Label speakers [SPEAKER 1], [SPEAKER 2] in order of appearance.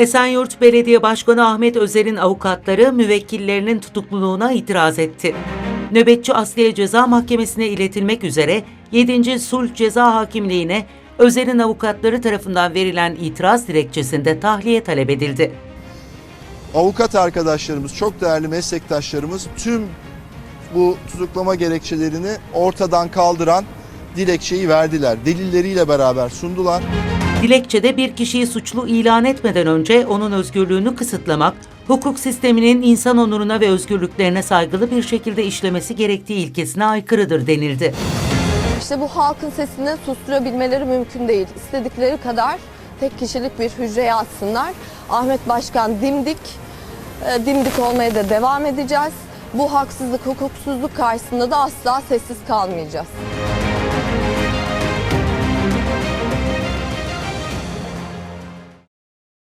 [SPEAKER 1] Esenyurt Belediye Başkanı Ahmet Özer'in avukatları müvekkillerinin tutukluluğuna itiraz etti. Nöbetçi Asliye Ceza Mahkemesi'ne iletilmek üzere 7. Sulh Ceza Hakimliği'ne Özer'in avukatları tarafından verilen itiraz dilekçesinde tahliye talep edildi.
[SPEAKER 2] avukat arkadaşlarımız, çok değerli meslektaşlarımız tüm bu tutuklama gerekçelerini ortadan kaldıran dilekçeyi verdiler. Delilleriyle beraber sundular.
[SPEAKER 1] Dilekçede bir kişiyi suçlu ilan etmeden önce onun özgürlüğünü kısıtlamak, hukuk sisteminin insan onuruna ve özgürlüklerine saygılı bir şekilde işlemesi gerektiği ilkesine aykırıdır denildi.
[SPEAKER 3] İşte bu halkın sesini susturabilmeleri mümkün değil. İstedikleri kadar tek kişilik bir hücreye atsınlar. Ahmet Başkan dimdik, e, dimdik olmaya da devam edeceğiz. Bu haksızlık, hukuksuzluk karşısında da asla sessiz kalmayacağız.